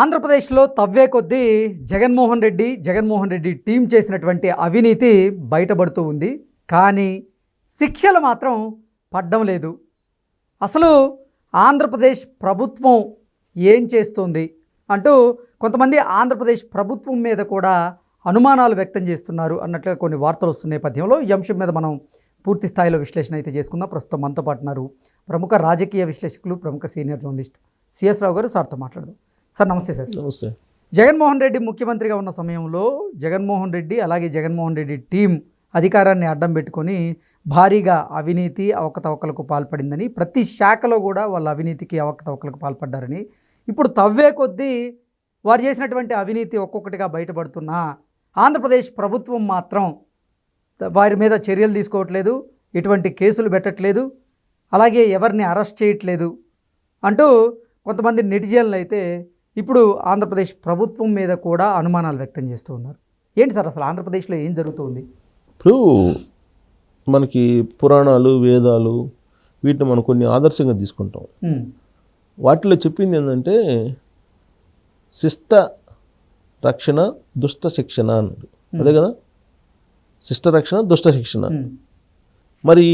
ఆంధ్రప్రదేశ్లో తవ్వే కొద్దీ జగన్మోహన్ రెడ్డి జగన్మోహన్ రెడ్డి టీం చేసినటువంటి అవినీతి బయటపడుతూ ఉంది. కానీ శిక్షలు మాత్రం పడ్డం లేదు. అసలు ఆంధ్రప్రదేశ్ ప్రభుత్వం ఏం చేస్తుంది అంటూ కొంతమంది ఆంధ్రప్రదేశ్ ప్రభుత్వం మీద కూడా అనుమానాలు వ్యక్తం చేస్తున్నారు అన్నట్లుగా కొన్ని వార్తలు వస్తున్న నేపథ్యంలో ఈ అంశం మీద మనం పూర్తి స్థాయిలో విశ్లేషణ అయితే చేసుకుందాం. ప్రస్తుతం మనతో పాటున్నారు ప్రముఖ రాజకీయ విశ్లేషకులు ప్రముఖ సీనియర్ జర్నలిస్ట్ సిఎస్ రావు గారు. సార్తో మాట్లాడదాం. సార్ నమస్తే సార్. నమస్తే. జగన్మోహన్ రెడ్డి ముఖ్యమంత్రిగా ఉన్న సమయంలో జగన్మోహన్ రెడ్డి అలాగే జగన్మోహన్ రెడ్డి టీం అధికారాన్ని అడ్డం పెట్టుకొని భారీగా అవినీతి అవకతవకలకు పాల్పడిందని ప్రతి శాఖలో కూడా వాళ్ళ అవినీతికి అవకతవకలకు పాల్పడ్డారని. ఇప్పుడు తవ్వే కొద్దీ వారు చేసినటువంటి అవినీతి ఒక్కొక్కటిగా బయటపడుతున్నా ఆంధ్రప్రదేశ్ ప్రభుత్వం మాత్రం వారి మీద చర్యలు తీసుకోవట్లేదు ఎటువంటి కేసులు పెట్టట్లేదు అలాగే ఎవరిని అరెస్ట్ చేయట్లేదు అంటూ కొంతమంది నెటిజన్లు అయితే ఇప్పుడు ఆంధ్రప్రదేశ్ ప్రభుత్వం మీద కూడా అనుమానాలు వ్యక్తం చేస్తూ ఉన్నారు. ఏంటి సార్ అసలు ఆంధ్రప్రదేశ్లో ఏం జరుగుతుంది? ఇప్పుడు మనకి పురాణాలు వేదాలు వీటిని మనం కొన్ని ఆదర్శంగా తీసుకుంటాం. వాటిలో చెప్పింది ఏంటంటే శిష్ట రక్షణ దుష్ట శిక్షణ అన్నాడు అదే కదా? శిష్ట రక్షణ దుష్ట శిక్షణ. మరి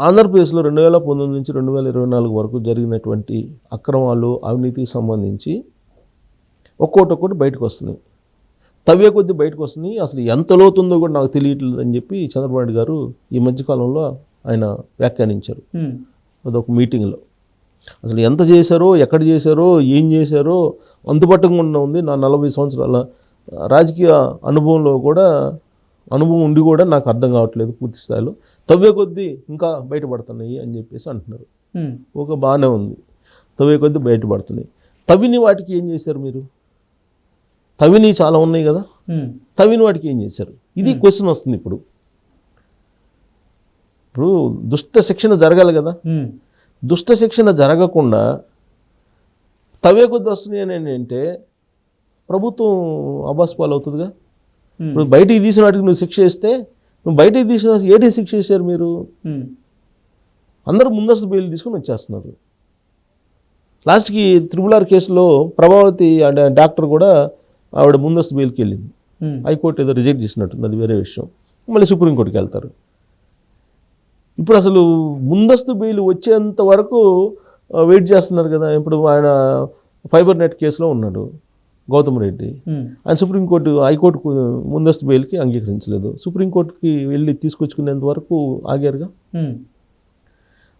ఆంధ్రప్రదేశ్లో రెండు వేల పంతొమ్మిది నుంచి రెండు వేల ఇరవై నాలుగు వరకు జరిగినటువంటి అక్రమాలు అవినీతికి సంబంధించి ఒక్కోటి ఒక్కోటి బయటకు వస్తున్నాయి. తవ్వే కొద్దీ బయటకు వస్తున్నాయి. అసలు ఎంత లోతుందో కూడా నాకు తెలియట్లేదు అని చెప్పి చంద్రబాబు నాయుడు గారు ఈ మధ్యకాలంలో ఆయన వ్యాఖ్యానించారు. అదొక మీటింగ్లో. అసలు ఎంత చేశారో ఎక్కడ చేశారో ఏం చేశారో అంతుపట్టకుండా ఉంది. నా నలభై సంవత్సరాల రాజకీయ అనుభవంలో కూడా అనుభవం ఉండి కూడా నాకు అర్థం కావట్లేదు పూర్తి స్థాయిలో. తవ్వే కొద్దీ ఇంకా బయటపడుతున్నాయి అని చెప్పేసి అంటున్నారు. ఒక బాగానే ఉంది. తవ్వే కొద్దీ బయటపడుతున్నాయి. తవ్విని వాటికి ఏం చేశారు మీరు? తవ్విని చాలా ఉన్నాయి కదా? ఉమ్, తవ్విన వాటికి ఏం చేశారు? ఇది క్వశ్చన్ వస్తుంది ఇప్పుడు. ఇప్పుడు దుష్ట శిక్షణ జరగాలి కదా? దుష్ట శిక్షణ జరగకుండా తవ్వే కొద్ది వస్తున్నాయి అని అంటే ప్రభుత్వం అబాస్ పాలు అవుతుందిగా ఇప్పుడు బయటికి తీసిన వాటికి నువ్వు శిక్ష ఇస్తే నువ్వు బయటికి తీసిన ఏటి శిక్ష చేశారు మీరు? ఉమ్, అందరూ ముందస్తు బెయిల్ తీసుకొని వచ్చేస్తున్నారు. లాస్ట్కి త్రిబుల్ ఆర్ కేసులో ప్రభావతి అంటే డాక్టర్ కూడా ఆవిడ ముందస్తు బెయిల్కి వెళ్ళింది. ఉమ్, హైకోర్టు ఏదో రిజెక్ట్ చేసినట్టుంది అది వేరే విషయం. మళ్ళీ సుప్రీంకోర్టుకి వెళ్తారు. ఇప్పుడు అసలు ముందస్తు బెయిల్ వచ్చేంత వరకు వెయిట్ చేస్తున్నారు కదా ఇప్పుడు ఆయన ఫైబర్ నెట్ కేసులో ఉన్నాడు. గౌతమ్ రెడ్డి. ఆయన సుప్రీంకోర్టు హైకోర్టుకు ముందస్తు బెయిల్కి అంగీకరించలేదు. సుప్రీంకోర్టుకి వెళ్ళి తీసుకొచ్చుకునేంత వరకు ఆగారుగా? ఉమ్,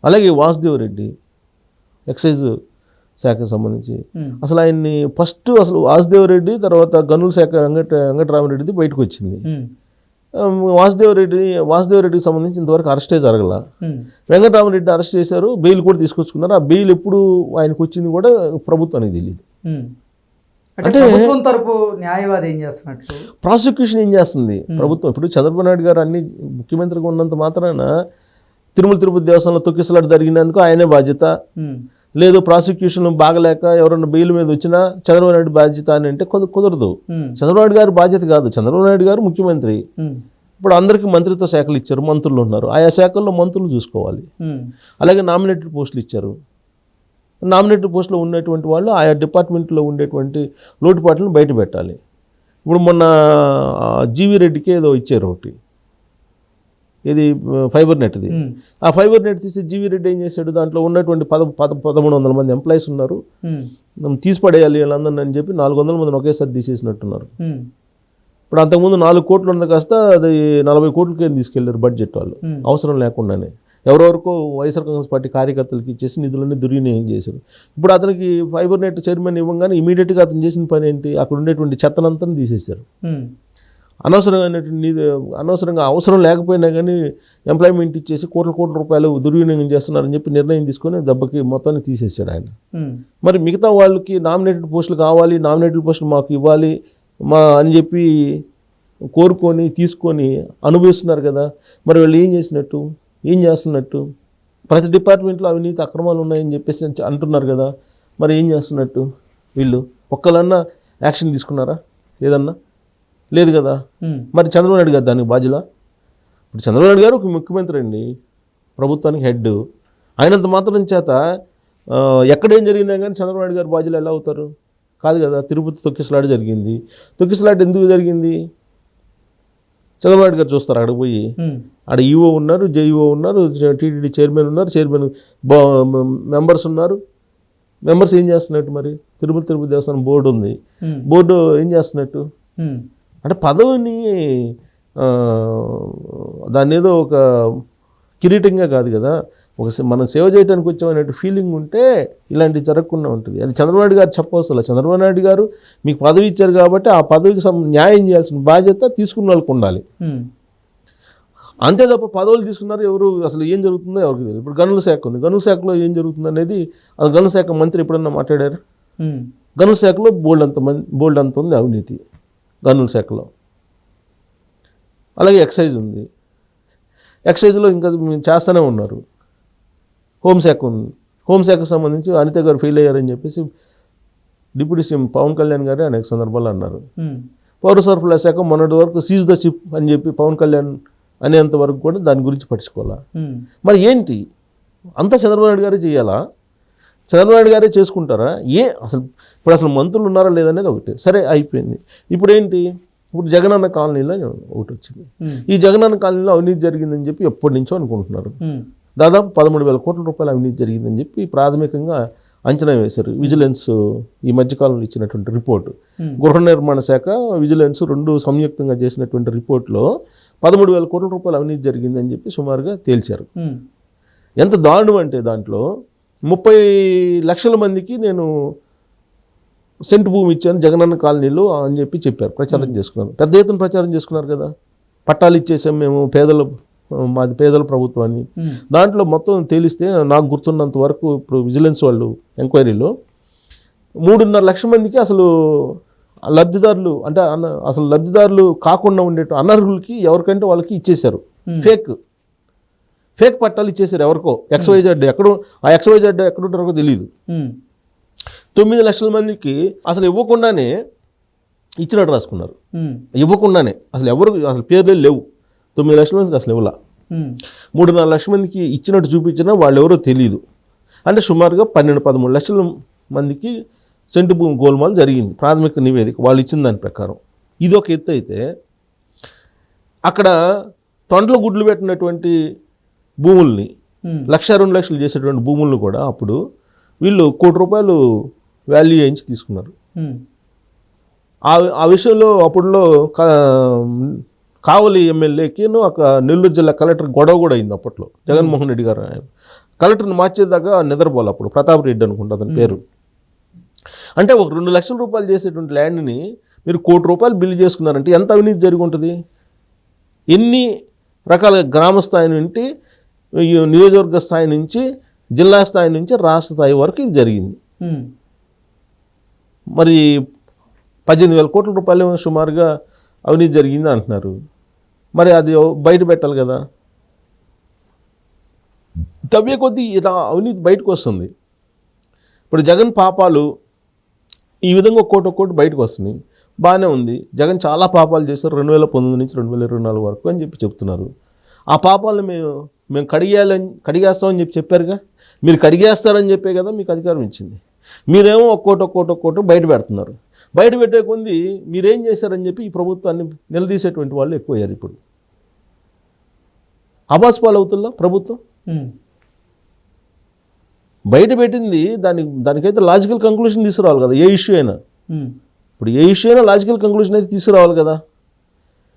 అలాగే వాసుదేవ్ రెడ్డి ఎక్సైజ్ శాఖకు సంబంధించి. ఉమ్, అసలు ఆయన్ని ఫస్ట్ అసలు వాసుదేవ్ రెడ్డి తర్వాత గనుల శాఖ వెంకట వెంకటరామరెడ్డిది బయటకు వచ్చింది. వాసుదేవ్ రెడ్డి వాసుదేవ్ రెడ్డికి సంబంధించి ఇంతవరకు అరెస్టే జరగల. వెంకటరామరెడ్డి అరెస్ట్ చేశారు బెయిల్ కూడా తీసుకొచ్చుకున్నారు. ఆ బెయిల్ ఎప్పుడు ఆయనకు వచ్చింది కూడా ప్రభుత్వానికి తెలియదు. అంటే ప్రభుత్వం తరపు న్యాయవాది ఏం చేస్తున్నట్లు ప్రాసిక్యూషన్ ఏం చేస్తుంది? ప్రభుత్వం ఇప్పుడు చంద్రబాబు నాయుడు గారు అన్ని ముఖ్యమంత్రిగా ఉన్నంత మాత్రాన తిరుమల తిరుపతి దేవస్థానంలో తొక్కిసలాట జరిగినందుకు ఆయనే బాధ్యత. ఉమ్, లేదు ప్రాసిక్యూషన్ బాగలేక ఎవరన్నా బెయిల్ మీద వచ్చినా చంద్రబాబు నాయుడు బాధ్యత అని అంటే కుద- కుదరదు. ఉమ్, చంద్రబాబు నాయుడు గారు బాధ్యత కాదు. చంద్రబాబు నాయుడు గారు ముఖ్యమంత్రి. ఇప్పుడు అందరికీ మంత్రిత్వ శాఖలు ఇచ్చారు మంత్రులు ఉన్నారు. ఆయా శాఖల్లో మంత్రులు చూసుకోవాలి. అలాగే నామినేటెడ్ పోస్టులు ఇచ్చారు. నామినేటెడ్ పోస్టులో ఉన్నటువంటి వాళ్ళు ఆయా డిపార్ట్మెంట్లో ఉండేటువంటి లోటుపాట్లను బయట పెట్టాలి. ఇప్పుడు మొన్న జీవి రెడ్డికి ఏదో ఇచ్చారు ఒకటి. ఇది ఫైబర్ నెట్ది ఆ ఫైబర్ నెట్ తీసి జీవి రెడ్డి ఏం చేశాడు? దాంట్లో ఉన్నటువంటి పద పద పదమూడు వందల మంది ఎంప్లాయీస్ ఉన్నారు. తీసి పడేయాలి వీళ్ళందరిని అని చెప్పి నాలుగు వందల మందిని ఒకేసారి తీసేసినట్టున్నారు. ఇప్పుడు అంతకుముందు నాలుగు కోట్లు ఉంది కాస్త అది నలభై కోట్లకే తీసుకెళ్ళారు బడ్జెట్ వాళ్ళు. అవసరం లేకుండానే. ఎవరెవరికో వైఎస్ఆర్ కాంగ్రెస్ పార్టీ కార్యకర్తలకు ఇచ్చేసి నిధులన్నీ దుర్వినియోగం చేశారు. ఇప్పుడు అతనికి ఫైబర్ నెట్ చైర్మన్ ఇవ్వగానే ఇమీడియట్గా అతను చేసిన పని ఏంటి? అక్కడ ఉండేటువంటి చెత్తనంతా తీసేశారు. అనవసరమైనటువంటి అనవసరంగా అవసరం లేకపోయినా కానీ ఎంప్లాయ్మెంట్ ఇచ్చేసి కోట్ల కోట్ల రూపాయలు దుర్వినియోగం చేస్తున్నారని చెప్పి నిర్ణయం తీసుకొని దెబ్బకి మొత్తాన్ని తీసేశాడు ఆయన. మరి మిగతా వాళ్ళకి నామినేటెడ్ పోస్టులు కావాలి నామినేటెడ్ పోస్టులు మాకు ఇవ్వాలి మా అని చెప్పి కోరుకొని తీసుకొని అనుభవిస్తున్నారు కదా మరి వాళ్ళు ఏం చేసినట్టు? ఏం చేస్తున్నట్టు? ప్రతి డిపార్ట్మెంట్లో అవినీతి అక్రమాలు ఉన్నాయని చెప్పేసి అంట- అంటున్నారు కదా మరి ఏం చేస్తున్నట్టు వీళ్ళు? ఒక్కలన్నా యాక్షన్ తీసుకున్నారా? ఏదన్నా లేదు కదా? మరి చంద్రబాబు నాయుడు గారు దానికి బాధ్యులా? ఇప్పుడు చంద్రబాబు నాయుడు గారు ఒక ముఖ్యమంత్రి అండి ప్రభుత్వానికి హెడ్ అయినంత మాత్రం చేత ఎక్కడ ఏం జరిగినా కానీ చంద్రబాబు నాయుడు గారు బాధ్యులు ఎలా అవుతారు? కాదు కదా తిరుపతి తొక్కిసలాట జరిగింది. తొక్కిసలాట ఎందుకు జరిగింది? చంద్రబాబు నాయుడు గారు చూస్తారు అక్కడ పోయి. ఆడ ఈఓ ఉన్నారు జేఈఓ ఉన్నారు టీటీడీ చైర్మన్ ఉన్నారు చైర్మన్ మెంబర్స్ ఉన్నారు. మెంబర్స్ ఏం చేస్తున్నట్టు మరి? తిరుపతి తిరుపతి దేవస్థానం బోర్డు ఉంది. బోర్డు ఏం చేస్తున్నట్టు? అంటే పదవిని దాన్ని ఏదో ఒక కిరీటంగా కాదు కదా. ఒక మనం సేవ చేయడానికి వచ్చామనే ఫీలింగ్ ఉంటే ఇలాంటివి జరగకుండా ఉంటుంది. అది చంద్రబాబు గారు చెప్పవసరం. చంద్రబాబు నాయుడు గారు మీకు పదవి ఇచ్చారు కాబట్టి ఆ పదవికి న్యాయం చేయాల్సిన బాధ్యత తీసుకున్న వాళ్ళకు ఉండాలి. అంతే తప్ప పదవులు తీసుకున్నారు ఎవరు? అసలు ఏం జరుగుతుందో ఎవరికి తెలియదు. ఇప్పుడు గనుల శాఖ ఉంది. గనుల శాఖలో ఏం జరుగుతుంది అనేది ఆ గనుల శాఖ మంత్రి ఎప్పుడన్నా మాట్లాడారు? గనుల శాఖలో బోల్డ్ అంత మంది బోల్డ్ అంత ఉంది అవినీతి గనుల శాఖలో. అలాగే ఎక్సైజ్ ఉంది. ఎక్సైజ్లో ఇంకా చేస్తూనే ఉన్నారు. హోంశాఖ ఉంది. హోంశాఖకు సంబంధించి అనిత గారు ఫెయిల్ అయ్యారని చెప్పేసి డిప్యూటీ సీఎం పవన్ కళ్యాణ్ గారు అనేక సందర్భాలు అన్నారు. పౌర సరఫరా శాఖ మొన్నటి వరకు సీజ్ ద షిప్ అని చెప్పి పవన్ కళ్యాణ్ అనేంత వరకు కూడా దాని గురించి పట్టించుకోవాలా? మరి ఏంటి? అంతా చంద్రబాబు నాయుడు గారే చేయాలా? చంద్రబాబు నాయుడు గారే చేసుకుంటారా? ఏ అసలు ఇప్పుడు అసలు మంత్రులు ఉన్నారా లేదనేది ఒకటి. సరే అయిపోయింది. ఇప్పుడు ఏంటి? ఇప్పుడు జగనన్న కాలనీలో ఒకటి వచ్చింది. ఈ జగనన్న కాలనీలో అవినీతి జరిగిందని చెప్పి ఎప్పటి నుంచో అనుకుంటున్నారు. దాదాపు పదమూడు వేల కోట్ల రూపాయల అవినీతి జరిగిందని చెప్పి ప్రాథమికంగా అంచనా వేశారు. విజిలెన్స్ ఈ మధ్యకాలంలో ఇచ్చినటువంటి రిపోర్టు. గృహ నిర్మాణ శాఖ విజిలెన్స్ రెండు సంయుక్తంగా చేసినటువంటి రిపోర్ట్లో పదమూడు వేల కోట్ల రూపాయల అవినీతి జరిగిందని చెప్పి సుమారుగా తేల్చారు. ఎంత దారుణం అంటే దాంట్లో ముప్పై లక్షల మందికి నేను సెంటు భూమి ఇచ్చాను జగనన్న కాలనీలో అని చెప్పి చెప్పారు ప్రచారం చేసుకున్నారు. పెద్ద ఎత్తున ప్రచారం చేసుకున్నారు కదా. పట్టాలు ఇచ్చేసాం మేము పేదల మాది పేదల ప్రభుత్వాన్ని. దాంట్లో మొత్తం తేలిస్తే నాకు గుర్తున్నంత వరకు ఇప్పుడు విజిలెన్స్ వాళ్ళు ఎంక్వైరీలో మూడున్నర లక్షల మందికి అసలు లబ్ధిదారులు అంటే అసలు లబ్ధిదారులు కాకుండా ఉండే అనర్హులకి ఎవరికంటే వాళ్ళకి ఇచ్చేశారు. ఫేక్. ఫేక్ పట్టాలు ఇచ్చేశారు ఎవరికో. ఎక్స్వైజెడ్ ఎక్కడ ఆ ఎక్స్వైజెడ్ ఎక్కడ ఉంటారో తెలియదు తొమ్మిది లక్షల మందికి అసలు ఇవ్వకుండానే ఇచ్చినట్టు రాసుకున్నారు. ఇవ్వకుండానే. అసలు ఎవరు అసలు పేర్లే లేవు. తొమ్మిది లక్షల మందికి అసలు ఇవ్వలా. మూడున్నర లక్షల మందికి ఇచ్చినట్టు చూపించినా వాళ్ళు ఎవరో తెలియదు అంటే సుమారుగా పన్నెండు పదమూడు లక్షల మందికి సెంటు భూమి గోల్మాల్ జరిగింది. ప్రాథమిక నివేదిక వాళ్ళు ఇచ్చిన దాని ప్రకారం. ఇది ఒక ఎత్తు అయితే అక్కడ తొంటల గుడ్లు పెట్టినటువంటి భూముల్ని లక్ష రెండు లక్షలు చేసేటువంటి భూములను కూడా అప్పుడు వీళ్ళు కోటి రూపాయలు వాల్యూ వేయించి తీసుకున్నారు. ఆ ఆ విషయంలో అప్పుడులో కావలి ఎమ్మెల్యేకి ఒక నెల్లూరు జిల్లా కలెక్టర్ గొడవ కూడా అయింది అప్పట్లో. జగన్మోహన్ రెడ్డి గారు. కలెక్టర్ని మార్చేదాకా నిద్రపోవాలి అప్పుడు. ప్రతాప్ రెడ్డి అనుకుంటా అతని పేరు. అంటే ఒక రెండు లక్షల రూపాయలు చేసేటువంటి ల్యాండ్ని మీరు కోటి రూపాయలు బిల్లు చేసుకున్నారంటే ఎంత అవినీతి జరిగి ఉంటుంది ఎన్ని రకాల గ్రామ స్థాయి నుండి నియోజకవర్గ స్థాయి నుంచి జిల్లా స్థాయి నుంచి రాష్ట్ర స్థాయి వరకు ఇది జరిగింది. మరి పద్దెనిమిది వేల కోట్ల రూపాయలు సుమారుగా అవినీతి జరిగింది అంటున్నారు. మరి అది బయట పెట్టాలి కదా. తవ్వే కొద్దీ ఇలా అవినీతి బయటకు వస్తుంది. ఇప్పుడు జగన్ పాపాలు ఈ విధంగా ఒక్కోటి ఒక్కోటి బయటకు వస్తున్నాయి. బాగానే ఉంది. జగన్ చాలా పాపాలు చేశారు. రెండు వేల పంతొమ్మిది నుంచి రెండు వేల ఇరవై నాలుగు వరకు అని చెప్పి చెప్తున్నారు. ఆ పాపాలను మేము మేము కడిగేయాలని కడిగేస్తామని చెప్పి చెప్పారుగా? మీరు కడిగేస్తారని చెప్పే కదా మీకు అధికారం ఇచ్చింది. మీరేమో ఒక్కోటి ఒక్కోటి ఒక్కోటి బయట పెడుతున్నారు. బయట పెట్టే కొంది మీరేం చేశారని చెప్పి ఈ ప్రభుత్వాన్ని నిలదీసేటువంటి వాళ్ళు ఎక్కువయ్యారు ఇప్పుడు. అబాస్ పాలవుతుందా ప్రభుత్వం? బయట పెట్టింది దాని దానికైతే లాజికల్ కంక్లూషన్ తీసుకురావాలి కదా ఏ ఇష్యూ అయినా. ఇప్పుడు ఏ ఇష్యూ అయినా లాజికల్ కంక్లూషన్ అయితే తీసుకురావాలి కదా.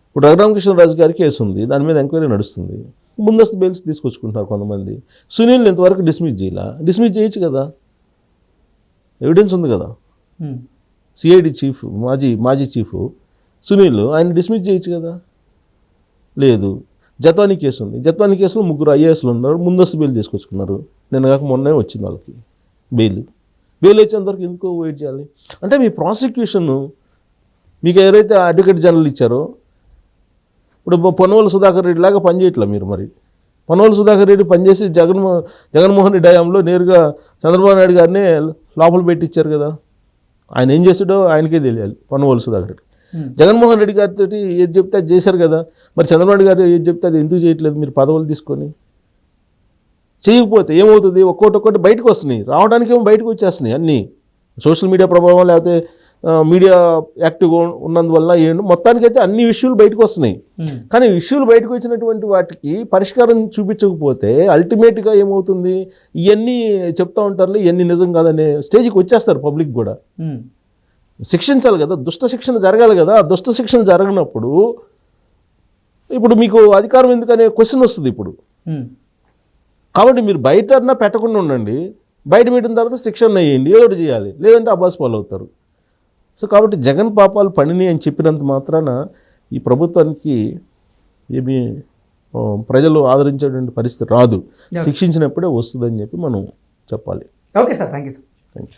ఇప్పుడు రఘురామకృష్ణరాజు గారి కేసు ఉంది దాని మీద ఎంక్వైరీ నడుస్తుంది. ముందస్తు బెయిల్స్ తీసుకొచ్చుకుంటున్నారు కొంతమంది. సునీల్ ఇంతవరకు డిస్మిస్ చేయాల? డిస్మిస్ చేయొచ్చు కదా. ఎవిడెన్స్ ఉంది కదా. సిఐడి చీఫ్ మాజీ మాజీ చీఫ్ సునీల్ ఆయన డిస్మిస్ చేయొచ్చు కదా. లేదు. జత్వానీ కేసు ఉంది. జత్వానీ కేసులో ముగ్గురు ఐఏఎస్లు ఉన్నారు ముందస్తు బెయిల్ తీసుకొచ్చుకున్నారు. నిన్న కాక మొన్నే వచ్చింది వాళ్ళకి బెయిల్. బెయిల్ వచ్చేంతవరకు ఎందుకో వెయిట్ చేయాలి? అంటే మీ ప్రాసిక్యూషన్ మీకు ఎవరైతే అడ్వకేట్ జనరల్ ఇచ్చారో ఇప్పుడు పొన్నవల్ సుధాకర్ రెడ్డి లాగా పనిచేయట్లే మీరు మరి? పొన్నవల్ సుధాకర్ రెడ్డి పనిచేసి జగన్మో జగన్మోహన్ రెడ్డి హయాంలో నేరుగా చంద్రబాబు నాయుడు గారిని లోపల పెట్టించారు కదా? ఆయన ఏం చేసాడో ఆయనకే తెలియాలి పొన్నవల్ సుధాకర్ రెడ్డి. జగన్మోహన్ రెడ్డి గారితో ఏది చెప్తే అది చేశారు కదా. మరి చంద్రబాబు గారు ఏది చెప్తే అది ఎందుకు చేయట్లేదు? మీరు పదవులు తీసుకొని చేయకపోతే ఏమవుతుంది? ఒక్కొక్కటి ఒక్కొక్కటి బయటకు వస్తున్నాయి. రావడానికి ఏమో బయటకు వచ్చేస్తున్నాయి అన్నీ. సోషల్ మీడియా ప్రభావం లేకపోతే మీడియా యాక్టివ్గా ఉన్నందువల్ల ఏంటి మొత్తానికైతే అన్ని ఇష్యూలు బయటకు వస్తున్నాయి. కానీ ఇష్యూలు బయటకు వచ్చినటువంటి వాటికి పరిష్కారం చూపించకపోతే అల్టిమేట్గా ఏమవుతుంది? ఇవన్నీ చెప్తా ఉంటారు ఇవన్నీ నిజం కాదనే స్టేజ్కి వచ్చేస్తారు పబ్లిక్ కూడా. శిక్షించాలి కదా దుష్ట శిక్షణ జరగాలి కదా ఆ దుష్ట శిక్షణ జరగనప్పుడు ఇప్పుడు మీకు అధికారం ఎందుకనే క్వశ్చన్ వస్తుంది ఇప్పుడు. కాబట్టి మీరు బయట పెట్టకుండా ఉండండి. బయట పెట్టిన తర్వాత శిక్షణ వేయండి ఏదో ఒకటి చేయాలి. లేదంటే అబ్బాస్ పాలు అవుతారు. సో కాబట్టి జగన్ పాపాలు పడిని అని చెప్పినంత మాత్రాన ఈ ప్రభుత్వానికి ఏమి ప్రజలు ఆదరించేటువంటి పరిస్థితి రాదు. శిక్షించినప్పుడే వస్తుందని చెప్పి మనం చెప్పాలి. Okay sir thank you sir.